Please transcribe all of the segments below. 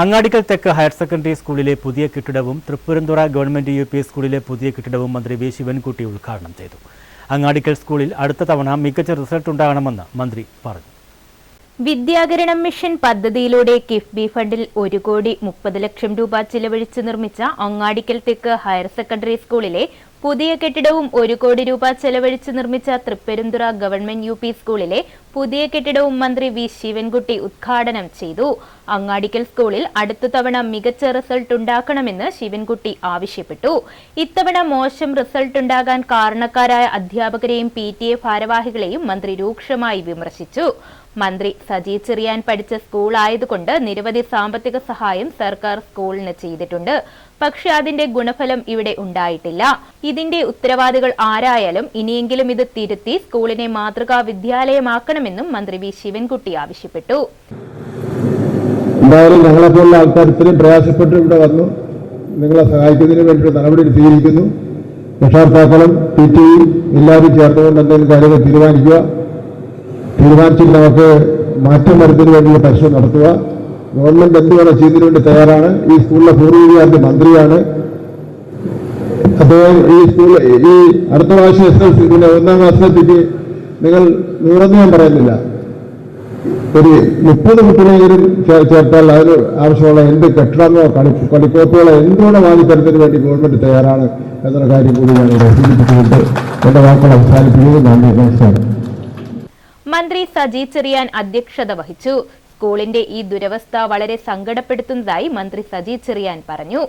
അങ്ങാടിക്കൽ തെക്ക് higher secondary സ്കൂളിലെ പുതിയ കെട്ടിടവും തൃപ്പൂരന്തുറ ഗവൺമെന്റ് യു സ്കൂളിലെ പുതിയ കെട്ടിടവും മന്ത്രി വി ശിവൻകുട്ടി ഉദ്ഘാടനം ചെയ്തു. അങ്ങാടിക്കൽ സ്കൂളിൽ അടുത്ത തവണ മികച്ച റിസൾട്ട് ഉണ്ടാകണമെന്ന് മന്ത്രി പറഞ്ഞു. വിദ്യാകരണം മിഷൻ പദ്ധതിയിലൂടെ കിഫ്ബി ഫണ്ടിൽ ഒരു കോടി മുപ്പത് ലക്ഷം രൂപ ചിലവഴിച്ച് നിർമ്മിച്ച അങ്ങാടിക്കൽ തെക്ക് ഹയർ സെക്കൻഡറി സ്കൂളിലെ പുതിയ കെട്ടിടവും ഒരു കോടി രൂപ ചെലവഴിച്ച് നിർമ്മിച്ച തൃപ്പെരുന്തുറ ഗവൺമെന്റ് യു പി സ്കൂളിലെ പുതിയ കെട്ടിടവും മന്ത്രി വി ശിവൻകുട്ടി ഉദ്ഘാടനം ചെയ്തു. അങ്ങാടിക്കൽ സ്കൂളിൽ അടുത്ത തവണ മികച്ച റിസൾട്ട് ഉണ്ടാക്കണമെന്ന് ശിവൻകുട്ടി ആവശ്യപ്പെട്ടു. ഇത്തവണ മോശം റിസൾട്ട് ഉണ്ടാകാൻ കാരണക്കാരായ അധ്യാപകരെയും പി ടി എ ഭാരവാഹികളെയും മന്ത്രി രൂക്ഷമായി വിമർശിച്ചു. മന്ത്രി സജി ചെറിയാൻ പഠിച്ച സ്കൂളായതുകൊണ്ട് നിരവധി സാമ്പത്തിക സഹായം സർക്കാർ സ്കൂളിന് ചെയ്തിട്ടുണ്ട്. പക്ഷെ അതിന്റെ ഗുണഫലം ഇവിടെ ഉണ്ടായിട്ടില്ല. ഇതിന്റെ ഉത്തരവാദികൾ ആരായാലും ഇനിയെങ്കിലും ഇത് തിരുത്തി സ്കൂളിനെ മാതൃകാ വിദ്യാലയമാക്കണമെന്നും മന്ത്രി വി. ശിവൻകുട്ടി ആവശ്യപ്പെട്ടു. നിങ്ങളെ സഹായിക്കുന്നതിന് വേണ്ടിയിട്ട് നടപടി സ്വീകരിക്കുന്നു. രക്ഷാർത്താക്കളും പി ടിയും എല്ലാവരും ചേർത്തുകൊണ്ട് എന്തെങ്കിലും കാര്യങ്ങൾ തീരുമാനിക്കുക. തീരുമാനിച്ചിട്ട് നമുക്ക് മാറ്റം വരുന്നതിന് വേണ്ടിയുള്ള പരിശ്രമം നടത്തുക. ഗവൺമെന്റ് എന്ത് വേണം ചെയ്യുന്നതിന് വേണ്ടി തയ്യാറാണ്. ഈ സ്കൂളിലെ പൂർവീകാരുടെ മന്ത്രിയാണ്. അദ്ദേഹം ഈ സ്കൂൾ ഈ അടുത്ത പ്രാവശ്യം എസ് എൽ സി പിന്നെ ഒന്നാം ക്ലാസ്സിലെത്തിക്ക് നിങ്ങൾ നൂറൊന്നും ഞാൻ പറയുന്നില്ല. ഒരു മുപ്പത് കുട്ടികളെങ്കിലും ചേർത്താൽ അതിന് ആവശ്യമുള്ള എന്ത് കെട്ടിടമോ കളി കളിക്കോപ്പുകളോ എന്തുകൊണ്ട് വാങ്ങിത്തരത്തിന് വേണ്ടി ഗവൺമെന്റ് തയ്യാറാണ് എന്നുള്ള കാര്യം കൂടി ഞാൻ ഇവിടെ സൂചിപ്പിച്ചുകൊണ്ട് എന്റെ വാക്കുകൾ അവസാനിപ്പിക്കുന്നത് നന്ദി നമസ്കാരം. മന്ത്രി സജി ചെറിയാൻ അധ്യക്ഷത വഹിച്ചു. സ്കൂളിന്റെ ഈ ദുരവസ്ഥ വളരെ സങ്കടപ്പെടുത്തുന്നതായി മന്ത്രി സജി ചെറിയാൻ പറഞ്ഞു.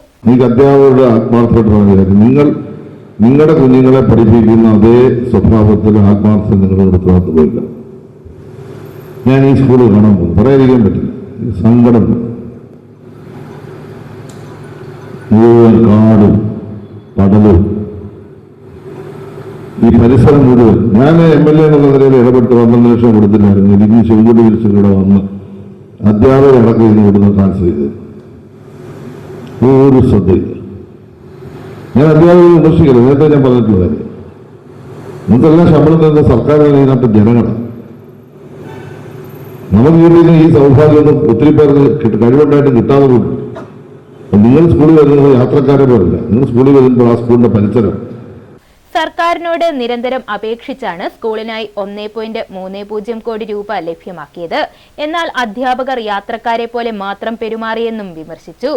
അധ്യാപകരുടെ നിങ്ങൾ നിങ്ങളുടെ കുഞ്ഞുങ്ങളെ പഠിപ്പിക്കുന്ന അതേ സ്വഭാവത്തിൽ ആത്മാർത്ഥം നിങ്ങളുടെ ഉത്തരവാദിത്വം പോയില്ല ഞാൻ ഈ സ്കൂളിൽ കാണാൻ പോകും. പറയാതിരിക്കാൻ പറ്റില്ല. സങ്കടം. മുഴുവൻ കാടും പടലും. ഈ പരിസരം മുഴുവൻ. ഞാൻ എം എൽ എ എന്നുള്ള നിലയിൽ ഇടപെട്ട് പന്ത്രണ്ട് ലക്ഷം കൊടുത്തില്ലായിരുന്നു. എനിക്ക് ശിവകുടി വിളിച്ചിവിടെ വന്ന് അധ്യാപകരടക്കം ഇന്ന് കൊടുക്കുന്ന ട്രാൻസ്ഫർ ചെയ്തത് ഒരു ശ്രദ്ധയില്ല ഞാൻ അധ്യാപകരെ വിമർശിക്കില്ല നേരത്തെ ഞാൻ പറഞ്ഞിട്ടുള്ള കാര്യം. നമുക്കെല്ലാം ശമ്പളം തരുന്ന സർക്കാർ ഇതിനകത്ത് ജനങ്ങളാണ് നമുക്ക് കിട്ടിയിരുന്ന ഈ സൗഭാഗ്യമൊന്നും ഒത്തിരി പേർക്ക് കിട്ട- കഴിവുണ്ടായിട്ട് കിട്ടാതെ പോലും നിങ്ങൾ സ്കൂളിൽ വരുന്നത് യാത്രക്കാരെ പോലില്ല നിങ്ങൾ സ്കൂളിൽ വരുമ്പോൾ ആ സ്കൂളിന്റെ പരിസരം സർക്കാരിനോട് നിരന്തരം അപേക്ഷിച്ചാണ് സ്കൂളിനായി ഒന്നേ പോയിന്റ് മൂന്ന് പൂജ്യം കോടി രൂപ ലഭ്യമാക്കിയത്. എന്നാൽ അധ്യാപകർ യാത്രക്കാരെ പോലെ മാത്രം പെരുമാറിയെന്നും വിമർശിച്ചു.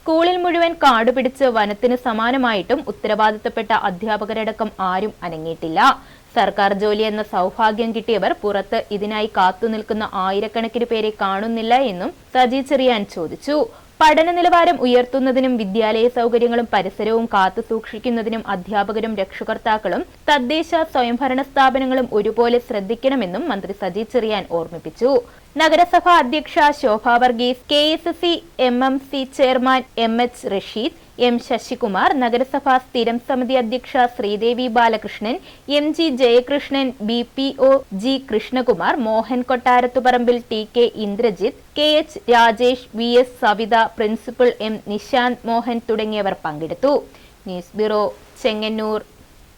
സ്കൂളിൽ മുഴുവൻ കാടുപിടിച്ച് വനത്തിന് സമാനമായിട്ടും ഉത്തരവാദിത്തപ്പെട്ട അധ്യാപകരടക്കം ആരും അനങ്ങിയിട്ടില്ല. സർക്കാർ ജോലി എന്ന സൗഭാഗ്യം കിട്ടിയവർ പുറത്ത് ഇതിനായി കാത്തുനിൽക്കുന്ന ആയിരക്കണക്കിന് പേരെ കാണുന്നില്ല എന്നും സജി ചെറിയാൻ ചോദിച്ചു. പഠന നിലവാരം ഉയർത്തുന്നതിനും വിദ്യാലയ സൗകര്യങ്ങളും പരിസരവും കാത്തു സൂക്ഷിക്കുന്നതിനും അധ്യാപകരും രക്ഷകർത്താക്കളും തദ്ദേശ സ്വയംഭരണ സ്ഥാപനങ്ങളും ഒരുപോലെ ശ്രദ്ധിക്കണമെന്നും മന്ത്രി സജി ചെറിയാൻ ഓർമ്മിപ്പിച്ചു. നഗരസഭാ അധ്യക്ഷ Shobha Varghese K S S C M M C chairman M H Rasheed M Sasikumar നഗരസഭാ സ്ഥിരം സമിതി അധ്യക്ഷ Sreedevi Balakrishnan M G Jayakrishnan B P O G Krishnakumar Mohan Kottarathuparambil T K Indrajith K H Rajesh V S Savitha principal M Nishanth Mohan തുടങ്ങിയവർ പങ്കെടുത്തു. News bureau Chengannur.